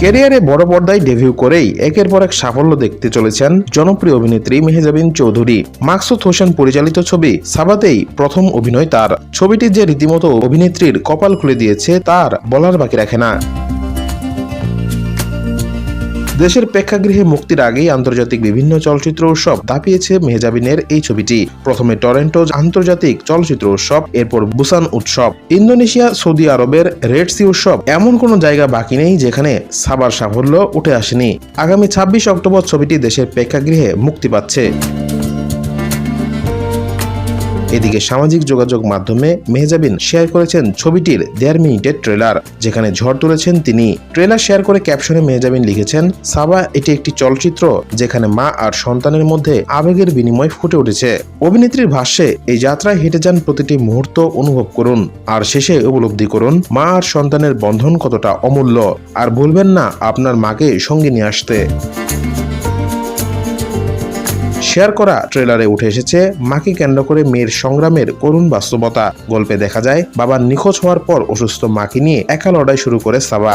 ক্যারিয়ারে বড় পর্দায় ডেভিউ করেই একের পর এক সাফল্য দেখতে চলেছেন জনপ্রিয় অভিনেত্রী মেহেজাবিন চৌধুরী। মাকসুদ হোসেন পরিচালিত ছবি সাবাতেই প্রথম অভিনয় তার। ছবিটি যে রীতিমতো অভিনেত্রীর কপাল খুলে দিয়েছে, তার বলার বাকি রাখে না। দেশের প্রেক্ষাগৃহে মুক্তির আগেই আন্তর্জাতিক বিভিন্ন চলচ্চিত্র উৎসব দাপিয়েছে মেহজাবিনের এই ছবিটি। প্রথমে টরেন্টো আন্তর্জাতিক চলচ্চিত্র উৎসব, এরপর বুসান উৎসব। ইন্দোনেশিয়া, সৌদি আরবের রেড সি উৎসব এমন কোনো জায়গা বাকি নেই যেখানে সাবার সাফল্য উঠে আসেনি। আগামী ছাব্বিশ অক্টোবর ছবিটি দেশের প্রেক্ষাগৃহে মুক্তি পাচ্ছে। এদিকে সামাজিক যোগাযোগ মাধ্যমে মেহজাবিন শেয়ার করেছেন ছবিটির দেড় মিনিটের ট্রেলার, যেখানে ঝড় তুলেছেন তিনি। ট্রেলার শেয়ার করে ক্যাপশনে মেহজাবিন লিখেছেন, সাবা, এটি একটি চলচ্চিত্র যেখানে মা আর সন্তানের মধ্যে আবেগের বিনিময় ফুটে উঠেছে। অভিনেত্রীর ভাষ্যে, এই যাত্রায় হেঁটে যান প্রতিটি মুহূর্ত অনুভব করুন, আর শেষে উপলব্ধি করুন, মা আর সন্তানের বন্ধন কতটা অমূল্য। আর ভুলবেন না আপনার মাকে সঙ্গে নিয়ে আসতে। শেয়ার করা ট্রেলারে উঠে এসেছে মাকে কেন্দ্র করে মেয়ের সংগ্রামের করুণ বাস্তবতা। গল্পে দেখা যায় বাবার নিখোঁজ হওয়ার পর অসুস্থ মাকে নিয়ে একা লড়াই শুরু করে সাবা